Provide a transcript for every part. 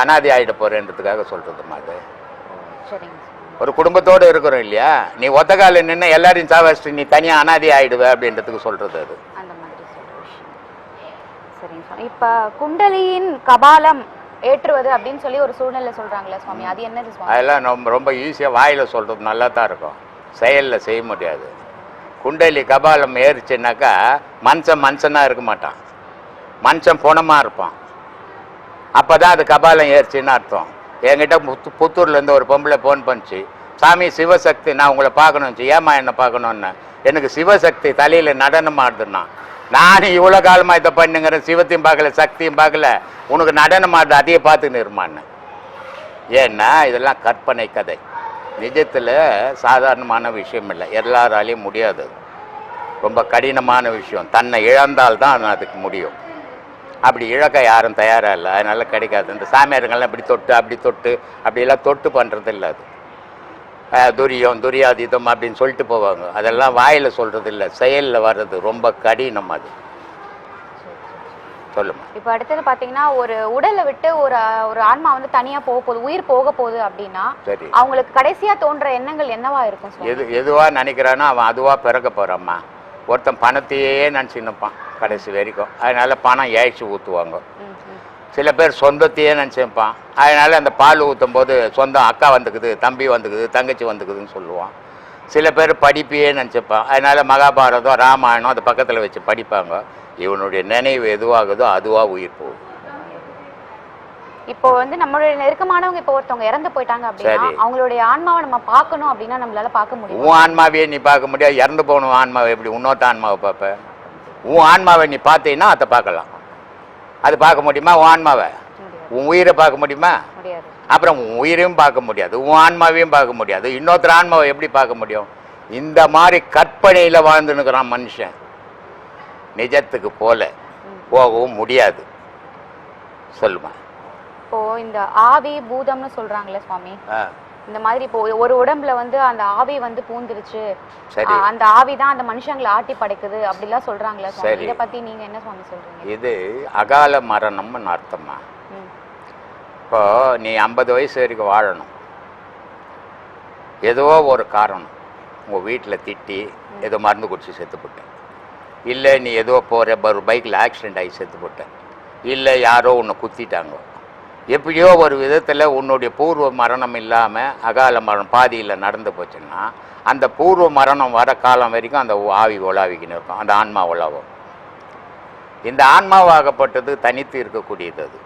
அனாதி ஆகிட போறேன்றதுக்காக சொல்றதுமா அது? ஒரு குடும்பத்தோடு இருக்கிறோம் இல்லையா? நீ ஒத்த காலில் நின்று எல்லாரையும் சாவச்சிட்டு நீ தனியாக அனாதி ஆயிடுவ அப்படின்றதுக்கு சொல்றது அது அந்த மாதிரி சொல்ற விஷயம் சரிங்க சுவாமி இப்போ குண்டலியின் கபாலம் ஏற்றுவது அப்படின்னு சொல்லி ஒரு சூழ்நிலை சொல்றாங்களே சுவாமி. அது என்னது சுவாமி? அதெல்லாம் ரொம்ப ரொம்ப ஈஸியாக வாயில் சொல்கிறது நல்லா தான் இருக்கும். செயலில் செய்ய முடியாது. குண்டலி கபாலம் ஏறிச்சுனாக்கா மனுஷன் மனுஷனாக இருக்க மாட்டான். மனுஷன் புணமாக இருப்பான். அப்போ தான் அது கபாலம் ஏறிச்சின்னு அர்த்தம். என்கிட்ட புத்து புத்தூர்லேருந்து ஒரு பொம்பளை ஃபோன் பண்ணுச்சு. சாமி சிவசக்தி நான் உங்களை பார்க்கணும்ச்சு. ஏமா என்ன பார்க்கணுன்னு எனக்கு சிவசக்தி தலையில் நடனம் ஆடுதுன்னா நானும் இவ்வளோ காலமாக இதை பண்ணுங்கிறேன் சிவத்தையும் பார்க்கல சக்தியும் பார்க்கல. உனக்கு நடனம் ஆடுற அதையே பார்த்து இருமான்னு ஏன்னா இதெல்லாம் கற்பனை கதை. நிஜத்தில் சாதாரணமான விஷயம் இல்லை எல்லாராலையும் முடியாது. ரொம்ப கடினமான விஷயம். தன்னை இழந்தால் தான் அதுக்கு முடியும். அப்படி இழக்க யாரும் தயாராக இல்லை. அதனால் கிடைக்காது. இந்த சாமியாருங்கள்லாம் இப்படி தொட்டு அப்படி தொட்டு அப்படியெல்லாம் தொட்டு பண்ணுறது இல்லை அது. துரியம் துரியாதீதம் அப்படின்னு சொல்லிட்டு போவாங்க. அதெல்லாம் வாயில் சொல்கிறது இல்லை செயலில் வர்றது ரொம்ப கடினம் அது. சொல்லுமா. இப்போ அடுத்தது பார்த்தீங்கன்னா ஒரு உடலை விட்டு ஒரு ஒரு ஆன்மா வந்து தனியா போக போகுது உயிர் போக போகுது அப்படின்னா சரி. அவங்களுக்கு கடைசியா தோன்ற எண்ணங்கள் என்னவா இருக்கும் எது எதுவாக நினைக்கிறானோ அவன் அதுவாக பிறக்க போகிறாம்மா ஒருத்தன் பணத்தையே நினச்சி நிற்பான் கடைசி வரைக்கும். அதனால பணம் ஏழ்ச்சி ஊற்றுவாங்க. சில பேர் சொந்தத்தையே நினச்சிப்பான். அதனால அந்த பால் ஊற்றும் போது சொந்தம் அக்கா வந்துக்குது தம்பி வந்துக்குது தங்கச்சி வந்துக்குதுன்னு சொல்லுவான். சில பேர் படிப்பையே நினச்சிப்பான். அதனால மகாபாரதம் ராமாயணம் அது பக்கத்தில் வச்சு படிப்பாங்க. இவனுடைய நினைவு எதுவாகுதோ அதுவாக உயிர் போகும். இப்போ வந்து நம்மளுடைய நெருக்கமானவங்க இப்போ ஒருத்தவங்க இறந்து போயிட்டாங்க அப்படின்னா. அவங்களுடைய ஆன்மாவை நம்ம பார்க்கணும் அப்படின்னா நம்மளால பார்க்க முடியும்? உன் ஆன்மாவையே நீ பார்க்க முடியாது. இறந்து போகணும் ஆன்மாவை எப்படி இன்னொருத்த ஆன்மாவை பார்ப்ப? உன் ஆன்மாவை நீ பார்த்தீங்கன்னா அதை பார்க்கலாம். அது பார்க்க முடியுமா? உன் ஆன்மாவை. உன் உயிரை பார்க்க முடியுமா? அப்புறம் உன் உயிரையும் பார்க்க முடியாது. உன் ஆன்மாவையும் பார்க்க முடியாது. இன்னொருத்தர் ஆன்மாவை எப்படி பார்க்க முடியும்? இந்த மாதிரி கற்பனையில் வாழ்ந்துன்னுக்குறான் மனுஷன். நிஜத்துக்கு போல. போகவும் முடியாது. சொல்லுமா. இப்போ இந்த ஆவி பூதம்னு சொல்றாங்களே சுவாமி? இந்த மாதிரி இப்போ ஒரு உடம்புல வந்து அந்த ஆவி வந்து பூந்துருச்சு. அந்த ஆவி தான் அந்த மனுஷங்களை ஆட்டி படைக்குது அப்படிலாம் சொல்றாங்களே சரி. இதை பத்தி நீங்க என்ன சுவாமி சொல்றீங்க? இது அகால மரணம்னு அர்த்தமா? இப்போ நீ ஐம்பது வயசு வரைக்கும் வாழணும். ஏதோ ஒரு காரணம். உங்கள் வீட்டில் திட்டி ஏதோ மருந்து குடிச்சு செத்து போட்டேன். இல்லை நீ ஏதோ போகிற ஒரு பைக்கில் ஆக்சிடென்ட் ஆகி செத்து போட்டேன். இல்லை யாரோ உன்னை குத்திட்டாங்க. எப்படியோ ஒரு விதத்தில் உன்னுடைய பூர்வ மரணம் இல்லாமல் அகால மரணம் பாதியில் நடந்து போச்சுன்னா அந்த பூர்வ மரணம் வர காலம் வரைக்கும் அந்த ஆவி உலாவிக்கின்னு இருக்கும். அந்த ஆன்மா உலாவும். இந்த ஆன்மாவாகப்பட்டது தனித்து இருக்கக்கூடியது அது.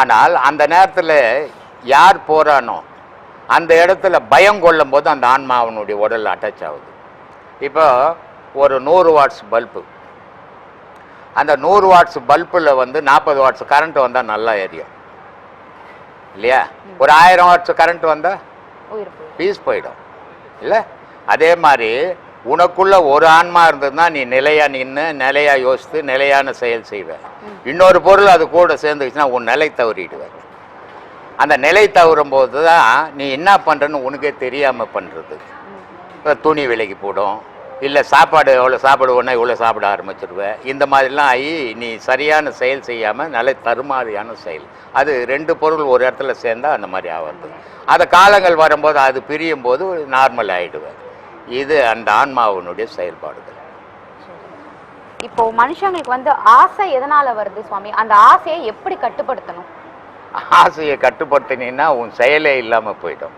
ஆனால் அந்த நேரத்தில் யார் போகிறானோ அந்த இடத்துல பயம் கொள்ளும் போது அந்த ஆன்மாவனுடைய உடல் அட்டாச் ஆகுது. இப்போ ஒரு நூறு வாட்ஸ் பல்பு அந்த நூறு வாட்ஸ் பல்பில் வந்து நாற்பது வாட்ஸ் கரண்ட் வந்தால் நல்லா எரியும் இல்லையா? ஒரு ஆயிரம் வாட்ஸ் கரண்ட் வந்தால் பீஸ் போயிடும். இல்லை? அதே மாதிரி உனக்குள்ள ஒரு ஆன்மா இருந்ததுன்னா நீ நிலையா நின்று நிலையா யோசித்து நிலையான செயல் செய்வ. இன்னொரு பொருள் அது கூட சேர்ந்துச்சுன்னா உன் நிலை தவறிடுவ. அந்த நிலை தவறும் போது தான் நீ என்ன பண்ணுறன்னு உனக்கே தெரியாமல் பண்ணுறது துணி விலைக்கு போடும். இல்லை சாப்பாடு எவ்வளோ சாப்பாடு ஒன்றா இவ்வளோ சாப்பிட ஆரம்பிச்சிடுவேன் இந்த மாதிரிலாம் ஆகி நீ சரியான செயல் செய்யாமல் நல்ல தருமாறியான செயல். அது ரெண்டு பொருள் ஒரு இடத்துல சேர்ந்தால் அந்த மாதிரி ஆகிறது அந்த காலங்கள் வரும்போது அது பிரியும் போது நார்மல் ஆகிடுவேன் இது அந்த ஆன்மாவினுடைய செயல்பாடுகள். இப்போ மனுஷங்களுக்கு வந்து ஆசை எதனால வருது சுவாமி? அந்த ஆசையை எப்படி கட்டுப்படுத்தணும்? ஆசையை கட்டுப்படுத்தினீன்னா உன் செயலே இல்லாமல் போயிடும்.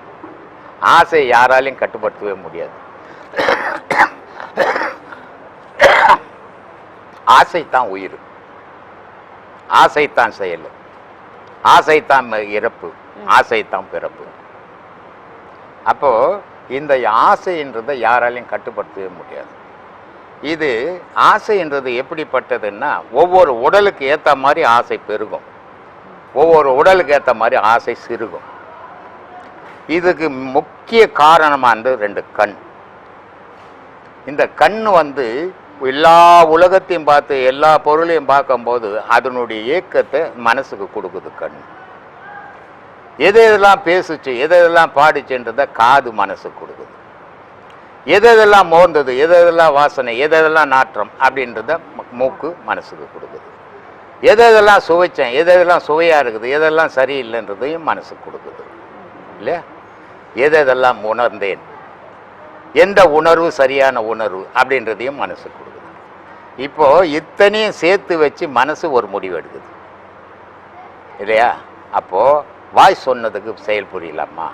ஆசையை யாராலையும் கட்டுப்படுத்தவே முடியாது. ஆசைத்தான் உயிர். ஆசைத்தான் செயல். ஆசைத்தான் இறப்பு. ஆசைத்தான் பிறப்பு. அப்போ இந்த ஆசைன்றதை யாராலையும் கட்டுப்படுத்தவே முடியாது. இது ஆசைன்றது எப்படிப்பட்டதுன்னா ஒவ்வொரு உடலுக்கு ஏற்ற மாதிரி ஆசை பெருகும். ஒவ்வொரு உடலுக்கு ஏற்ற மாதிரி ஆசை சிறுகும். இதுக்கு முக்கிய காரணமானது ரெண்டு கண். இந்த கண் வந்து எல்லா உலகத்தையும் பார்த்து எல்லா பொருளையும் பார்க்கும்போது அதனுடைய இயக்கத்தை மனசுக்கு கொடுக்குது கண். எது எதெல்லாம் பேசுச்சு எது எதெல்லாம் பாடிச்சுன்றதை காது மனசுக்கு கொடுக்குது. எது எதெல்லாம் மோர்ந்தது எது எதெல்லாம் வாசனை எது எதெல்லாம் நாற்றம் அப்படின்றத மூக்கு மனசுக்கு கொடுக்குது. எது எதெல்லாம் சுவைச்சேன் எது எதெல்லாம் சுவையாக இருக்குது எதெல்லாம் சரியில்லைன்றதையும் மனசுக்கு கொடுக்குது. இல்லையா? எது எதெல்லாம் உணர்ந்தேன் எந்த உணர்வு சரியான உணர்வு அப்படின்றதையும் மனசு கொடுக்குது. இப்போ இத்தனையும் சேர்த்து வச்சு மனசு ஒரு முடிவு எடுக்குது. இல்லையா? அப்போது வாய் சொன்னதுக்கு செயல் புரியலாமா?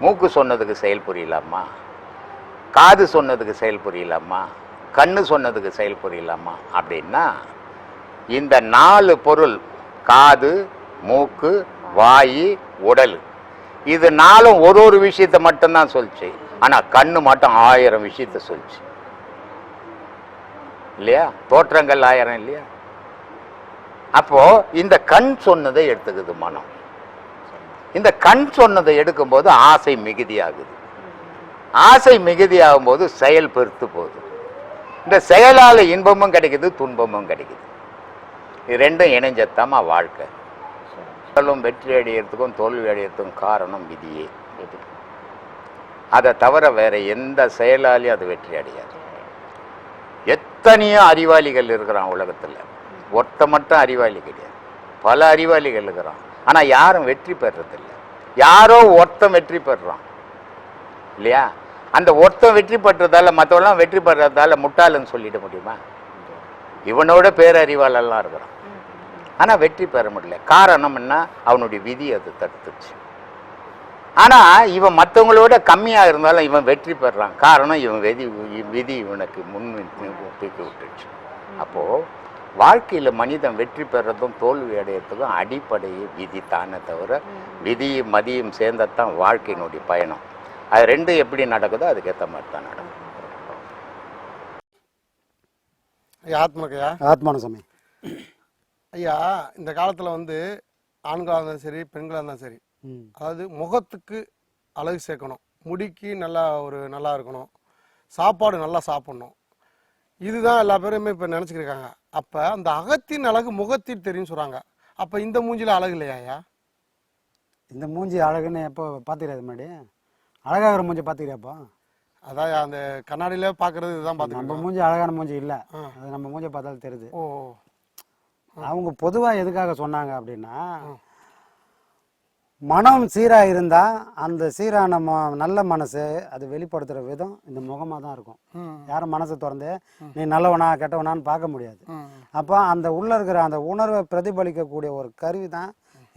மூக்கு சொன்னதுக்கு செயல் புரியலாமா? காது சொன்னதுக்கு செயல் புரியலாமா? கண்ணு சொன்னதுக்கு செயல் புரியலாமா? அப்படின்னா இந்த நாலு பொருள் காது மூக்கு வாய் உடல் இது நாளும் ஒரு ஒரு விஷயத்தை மட்டும்தான் சொல்லிச்சு. ஆனா கண்ணு மட்டும் ஆயிரம் விஷயத்த சொல்லிச்சு. இல்லையா? தோற்றங்கள் ஆயிரம் இல்லையா? அப்போ இந்த கண் சொன்னதை எடுத்துக்குது மனம். இந்த கண் சொன்னதை எடுக்கும்போது ஆசை மிகுதியாகுது. ஆசை மிகுதியாகும் போது செயல் பெருத்து போகுது. இந்த செயலால இன்பமும் கிடைக்குது துன்பமும் கிடைக்குது. இது ரெண்டும் இணைஞ்சத்தாமா வாழ்க்கை. வெற்றி அடையிறதுக்கும் தோல்வி அடையிறதுக்கும் காரணம் விதியே. விதி. அதை தவிர வேற எந்த செயலாலையும் அது வெற்றி அடையாது. எத்தனையோ அறிவாளிகள் இருக்கிறான் உலகத்தில். ஒருத்த மட்டும் அறிவாளி கிடையாது. பல அறிவாளிகள் இருக்கிறான். ஆனால் யாரும் வெற்றி பெறதில்லை யாரோ ஒருத்தன் வெற்றி பெறுறான் இல்லையா? அந்த ஒருத்தன் வெற்றி பெற்றதால மற்றவெல்லாம் வெற்றி பெறதால முட்டாளுன்னு சொல்லிட முடியுமா? இவனோட பேரறிவாளெல்லாம் இருக்கிறான். ஆனால் வெற்றி பெற முடியல. காரணம் என்ன? அவனுடைய விதி அது தடுத்துச்சு ஆனால் இவன் மற்றவங்களோட கம்மியாக இருந்தாலும் இவன் வெற்றி பெறான். காரணம் இவன் விதி விதி இவனுக்கு முன் தூக்கி விட்டுச்சு அப்போது வாழ்க்கையில் மனிதன் வெற்றி பெறதும் தோல்வி அடையிறதுக்கும் அடிப்படையே விதி தானே தவிர விதியும் மதியும் சேர்ந்ததான் வாழ்க்கையினுடைய பயணம். அது ரெண்டும் எப்படி நடக்குதோ அதுக்கேற்ற மாதிரி தான் நடக்கும். ஐயா ஆத்மக்கையா ஆத்மான சாமி. ஐயா இந்த காலத்தில் வந்து ஆண்களாக இருந்தாலும் சரி பெண்களாக இருந்தாலும் சரி அதாவது முகத்துக்கு அழகு சேர்க்கணும். முடிக்கு நல்லா ஒரு நல்லா இருக்கணும். சாப்பாடு நல்லா சாப்பிடணும். இதுதான் எல்லா பேருமே இப்போ நினச்சிக்கிருக்காங்க. அப்போ அந்த அகத்தின் அழகு முகத்தில் தெரியும் சொல்கிறாங்க அப்போ இந்த மூஞ்சில அழகு இல்லையா ஐயா? இந்த மூஞ்சி அழகுன்னு எப்போ பார்த்துக்கிறாது முன்னாடி? அழகாகிற மூஞ்சி பார்த்துக்கிறியாப்போ அதான் அந்த கண்ணாடியில பார்க்கறது இதுதான் நம்ம பார்த்துக்கணும் மூஞ்சி அழகான மூஞ்சி இல்லை. அது நம்ம மூஞ்சி பார்த்தாலும் தெரியுது. ஓ அவங்க பொதுவாக எதுக்காக சொன்னாங்க அப்படின்னா மனம் சீராக இருந்தால் அந்த சீரான ம நல்ல மனசு அது வெளிப்படுத்துகிற விதம் இந்த முகமாக தான் இருக்கும். யாரும் மனசை திறந்து நீ நல்லவனா கெட்டவனான்னு பார்க்க முடியாது. அப்போ அந்த உள்ளே இருக்கிற அந்த உணர்வை பிரதிபலிக்கக்கூடிய ஒரு கருவி தான்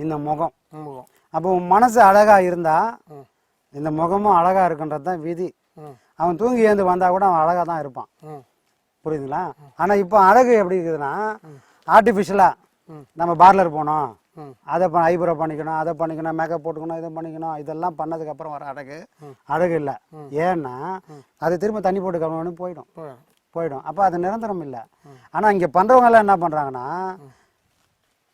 இந்த முகம். அப்போ உன் மனசு அழகாக இருந்தால் இந்த முகமும் அழகாக இருக்குன்றது தான் விதி. அவன் தூங்கி ஏந்து வந்தால் கூட அவன் அழகாக தான் இருப்பான். புரியுதுங்களா? ஆனால் இப்போ அழகு எப்படி இருக்குதுன்னா ஆர்டிஃபிஷியலாக நம்ம பார்லர் போனோம். அதை ப ஐப்ரோ பண்ணிக்கணும் அதை பண்ணிக்கணும் மேக்கப் போட்டுக்கணும் இதை பண்ணிக்கணும் இதெல்லாம் பண்ணதுக்கப்புறம் வர அழகு அழகு இல்லை. ஏன்னா அது திரும்ப தண்ணி போட்டு கழுவணும் போயிடும். போயிடும். அப்போ அது நிரந்தரம் இல்லை. ஆனால் இங்கே பண்ணுறவங்கெல்லாம் என்ன பண்ணுறாங்கன்னா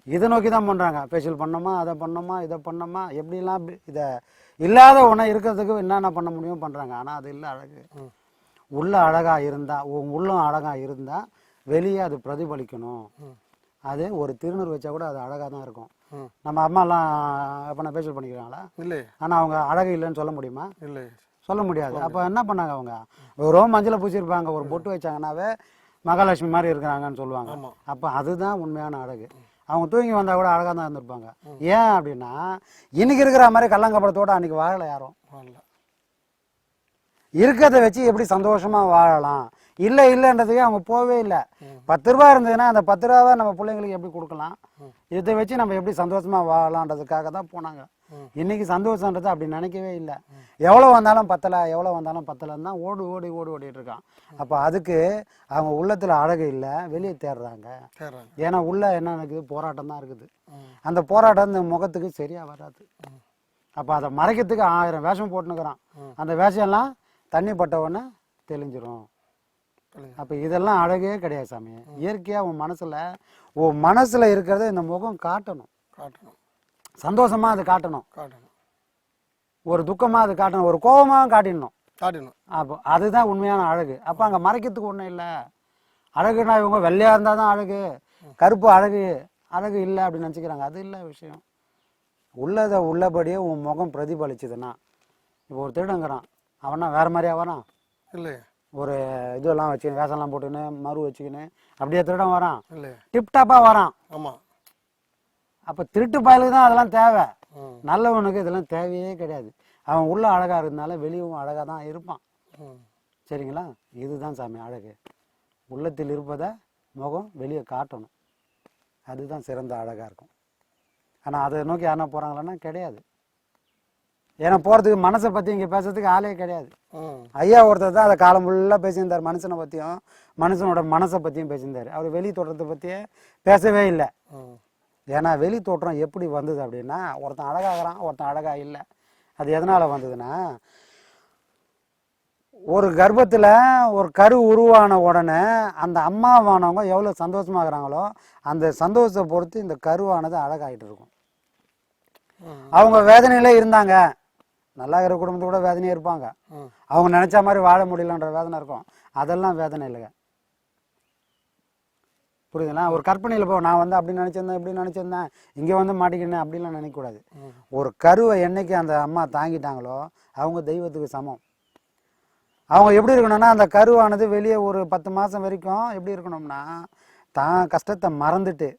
இதை நோக்கி தான் பண்ணுறாங்க ஃபேஷியல் பண்ணோமா அதை பண்ணோமா இதை பண்ணோமா எப்படிலாம் இதை இல்லாத ஒன்றை இருக்கிறதுக்கு என்னென்ன பண்ண முடியும் பண்ணுறாங்க ஆனால் அது இல்லை அழகு உள்ள அழகாக இருந்தால் உன் உள்ளம் அழகாக இருந்தால் வெளியே அது பிரதிபலிக்கணும். அது ஒரு திருநூறு வச்சா கூட அது அழகாக தான் இருக்கும். நம்ம அம்மாலாம் எப்போ ஃபேஷியல் பண்ணிக்கிறாங்களா? இல்லை. ஆனால் அவங்க அழகு இல்லைன்னு சொல்ல முடியுமா? இல்லை. சொல்ல முடியாது. அப்போ என்ன பண்ணாங்க அவங்க? ஒரு மஞ்சளை பூசியிருப்பாங்க. ஒரு பொட்டு வச்சாங்கன்னாவே மகாலட்சுமி மாதிரி இருக்கிறாங்கன்னு சொல்லுவாங்க. அப்போ அதுதான் உண்மையான அழகு. அவங்க தூங்கி வந்தால் கூட அழகாக தான் இருந்திருப்பாங்க. ஏன் அப்படின்னா இன்னைக்கு இருக்கிற மாதிரி கள்ளங்கப்படத்தோட அன்னைக்கு வாழலை யாரும்? இருக்கிறத வச்சு எப்படி சந்தோஷமா வாழலாம்? இல்லை இல்லைன்றதுக்கே அவங்க போவே இல்லை. பத்து ரூபா இருந்ததுன்னா அந்த பத்து ரூபாவை நம்ம பிள்ளைங்களுக்கு எப்படி கொடுக்கலாம்? இதை வச்சு நம்ம எப்படி சந்தோஷமா வாழலான்றதுக்காக தான் போனாங்க. இன்னைக்கு சந்தோஷன்றது அப்படி நினைக்கவே இல்லை. எவ்வளோ வந்தாலும் பத்தலை எவ்வளோ வந்தாலும் பத்தலைன்னு தான் ஓடி ஓடி ஓடி ஓடிட்டு இருக்கான். அப்போ அதுக்கு அவங்க உள்ளத்தில் அழகு இல்லை வெளியே தேடுறாங்க. ஏன்னா உள்ள என்ன இருக்குது போராட்டம் தான் இருக்குது. அந்த போராட்டம் இந்த முகத்துக்கு சரியா வராது. அப்போ அதை மறைக்கிறதுக்கு ஆயிரம் வேஷம் போட்டுனுக்குறான் அந்த வேஷம்லாம் தண்ணி பட்ட உடனே தெளிஞ்சிரும். தெளிஞ்சு. அப்போ இதெல்லாம் அழகே கிடையாது சாமி. இயற்கையாக உன் மனசில் உன் மனசில் இருக்கிறத இந்த முகம் காட்டணும். காட்டணும். சந்தோஷமா அது காட்டணும். காட்டணும். ஒரு துக்கமாக அது காட்டணும். ஒரு கோபமாக காட்டிடணும். காட்டணும் அப்போ அதுதான் உண்மையான அழகு. அப்போ அங்கே மறைக்கிறதுக்கு ஒன்றும் இல்லை. அழகுனா இவங்க வெள்ளையாக இருந்தால் தான் அழகு. கருப்பு அழகு அழகு இல்லை அப்படின்னு நினச்சிக்கிறாங்க. அது இல்லை விஷயம். உள்ளதை உள்ளபடியே உன் முகம் பிரதிபலிச்சுதுன்னா இப்போ ஒரு திருடங்கிறான் அவனா வேற மாதிரியா வரான் இல்லையே. ஒரு இதெல்லாம் வச்சுக்கின்னு வேஷம்லாம் போட்டுக்கின்னு மறு வச்சுக்கின்னு அப்படியே திருடன் வரான். டிப்டாப்பாக வரான். ஆமாம் அப்போ திருட்டு பயலுக்கு தான் அதெல்லாம் தேவை. நல்லவனுக்கு இதெல்லாம் தேவையே கிடையாது. அவன் உள்ள அழகா இருந்தனால வெளியும் அழகா தான் இருப்பான். சரிங்களா? இதுதான் சாமி அழகு. உள்ளத்தில் இருப்பதை முகம் வெளியே காட்டணும். அதுதான் சிறந்த அழகா இருக்கும். ஆனா அதை நோக்கி யாரா போறாங்களான்னா கிடையாது. ஏன்னா போறதுக்கு மனசை பத்தி இங்க பேசுறதுக்கு ஆளே கிடையாது. ஐயா ஒருத்தர் தான் அதை காலம் ஃபுல்லாக பேசியிருந்தார். மனுஷனை பற்றியும் மனுஷனோட மனசை பற்றியும் பேசியிருந்தார். அவர் வெளி தோற்றத்தை பற்றியே பேசவே இல்லை. ஏன்னா வெளி தோற்றம் எப்படி வந்தது அப்படின்னா ஒருத்தன் அழகாகிறான் ஒருத்தன் அழகா இல்லை. அது எதனால வந்ததுன்னா ஒரு கர்ப்பத்தில் ஒரு கரு உருவான உடனே அந்த அம்மாவானவங்க எவ்வளோ சந்தோஷமாகறாங்களோ அந்த சந்தோஷத்தை பொறுத்து இந்த கருவானது அழகாயிட்டு இருக்கும் அவங்க வேதனையில இருந்தாங்க. நல்லா இருக்கிற குடும்பத்து கூட வேதனையே இருப்பாங்க. அவங்க நினைச்ச மாதிரி வாழ முடியலன்ற வேதனை இருக்கும். அதெல்லாம் வேதனை இல்லைங்க. புரியுதுங்களா? ஒரு கற்பனையில் போ நான் வந்து அப்படி நினச்சிருந்தேன் இப்படி நினச்சிருந்தேன் இங்கே வந்து மாட்டிக்கினேன் அப்படிலாம் நினைக்கக்கூடாது. ஒரு கருவை என்னைக்கு அந்த அம்மா தாங்கிட்டாங்களோ அவங்க தெய்வத்துக்கு சமம். அவங்க எப்படி இருக்கணும்னா அந்த கருவானது வெளியே ஒரு பத்து மாதம் வரைக்கும் எப்படி இருக்கணும்னா தான் கஷ்டத்தை மறந்துட்டு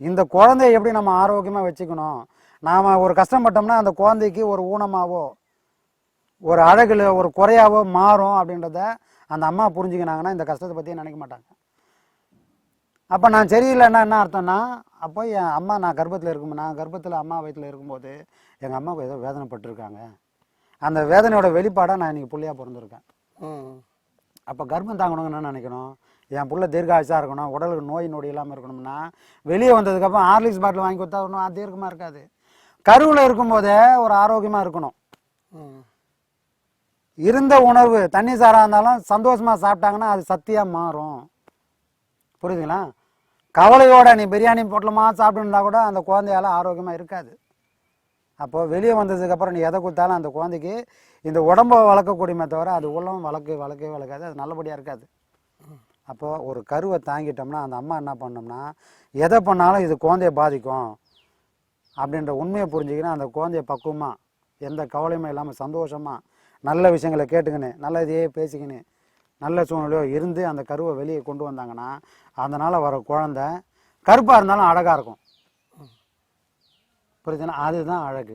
இந்த குழந்தைய எப்படி நம்ம ஆரோக்கியமாக வச்சுக்கணும்? நாம் ஒரு கஷ்டப்பட்டோம்னா அந்த குழந்தைக்கு ஒரு ஊனமாவோ ஒரு அழகுல ஒரு குறையாவோ மாறும் அப்படின்றத அந்த அம்மா புரிஞ்சுக்கினாங்கன்னா இந்த கஷ்டத்தை பற்றியே நினைக்க மாட்டாங்க. அப்போ நான் சரியில்லைன்னா என்ன அர்த்தம்னா அப்போ என் அம்மா நான் கர்ப்பத்தில் இருக்கும் நான் கர்ப்பத்தில் அம்மா வயிற்றில் இருக்கும்போது எங்கள் அம்மாவுக்கு ஏதோ வேதனைப்பட்டிருக்காங்க. அந்த வேதனையோட வெளிப்பாடாக நான் இன்னைக்கு புள்ளையாக பிறந்திருக்கேன். அப்போ கர்ப்பம் தாங்கணுங்க என்ன நினைக்கணும்? என் புள்ள தீர்க்காயுசாக இருக்கணும் உடலுக்கு நோய் நொடி இல்லாமல் இருக்கணும்னா வெளியே வந்ததுக்கப்புறம் ஹார்லிக்ஸ் பாட்டில் வாங்கி கொடுத்தா ஒன்றும் அது தீர்க்கமாக இருக்காது. கருவில் இருக்கும்போதே ஒரு ஆரோக்கியமாக இருக்கணும். ம். இருந்த உணவு தண்ணி சாராக இருந்தாலும் சந்தோஷமாக சாப்பிட்டாங்கன்னா அது சத்தியாக மாறும். புரியுதுங்களா? கவலையோட நீ பிரியாணி போட்டலமா சாப்பிட்டுருந்தா கூட அந்த குழந்தையால ஆரோக்கியமாக இருக்காது. அப்போது வெளியே வந்ததுக்கப்புறம் நீ எதை கொடுத்தாலும் அந்த குழந்தைக்கு இந்த உடம்ப வளர்க்கக்கூடியமே தவிர அது உள்ளம் வளர்க்க வளர்க்கவே வளர்க்காது. அது நல்லபடியாக இருக்காது. அப்போது ஒரு கருவை தாங்கிட்டோம்னா அந்த அம்மா என்ன பண்ணோம்னா எதை பண்ணாலும் இது குழந்தைய பாதிக்கும் அப்படின்ற உண்மையை புரிஞ்சுக்கின்னு அந்த குழந்தைய பக்குவமாக எந்த கவலையுமே இல்லாமல் சந்தோஷமாக நல்ல விஷயங்களை கேட்டுக்கின்னு நல்ல இதையே பேசிக்கின்னு நல்ல சூழ்நிலையோ இருந்து அந்த கருவை வெளியே கொண்டு வந்தாங்கன்னா அதனால் வர குழந்த கருப்பாக இருந்தாலும் அழகாக இருக்கும். புரியுதுன்னா அதுதான் அழகு.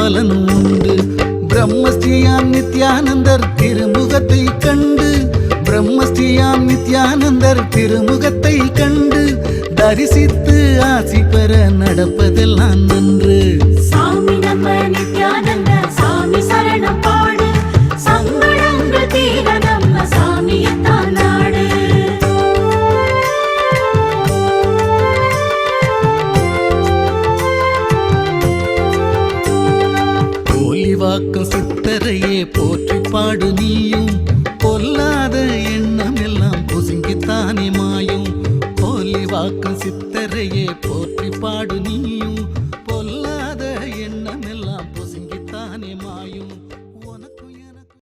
பலன் உண்டு. பிரம்மஸ்ரீயாம் நித்யானந்தர் திருமுகத்தை கண்டு. பிரம்மஸ்ரீயாம் நித்யானந்தர் திருமுகத்தை கண்டு. தரிசித்து ஆசி பெற நடப்பதெல்லாம் நன்று.